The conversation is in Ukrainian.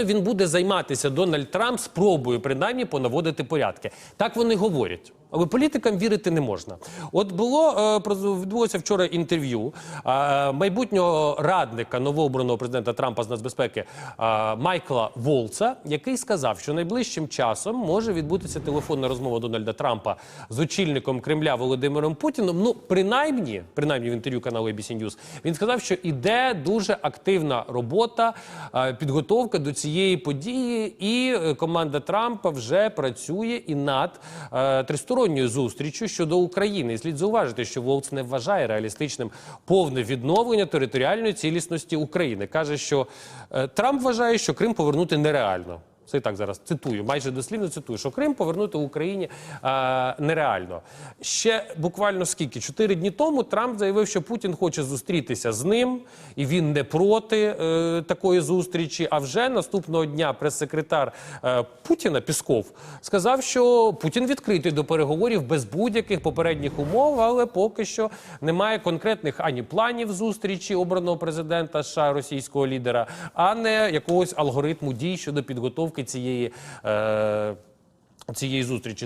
Очевидно, він буде займатися Дональд Трамп спробою принаймні понаводити порядки. Так вони говорять. Але політикам вірити не можна. От було е, відбулося вчора інтерв'ю е, майбутнього радника новообраного президента Трампа з нацбезпеки е, Майкла Волца, який сказав, що найближчим часом може відбутися телефонна розмова Дональда Трампа з очільником Кремля Володимиром Путіном. Ну, принаймні, принаймні в інтерв'ю каналу ABC News, він сказав, що іде дуже активна робота, підготовка до цієї події, і команда Трампа вже працює і над 300 двосторонньою зустріччю щодо України. І слід зауважити, що Волц не вважає реалістичним повне відновлення територіальної цілісності України. каже, що е, Трамп вважає, що Крим повернути нереально. Це так зараз цитую, майже дослівно цитую, що Крим повернути Україні е, нереально. Ще буквально скільки? Чотири дні тому Трамп заявив, що Путін хоче зустрітися з ним, і він не проти е, такої зустрічі. А вже наступного дня прес-секретар е, Путіна Пісков сказав, що Путін відкритий до переговорів без будь-яких попередніх умов, але поки що немає конкретних ані планів зустрічі обраного президента США російського лідера, а не якогось алгоритму дій щодо підготовки цієї, е, цієї зустрічі.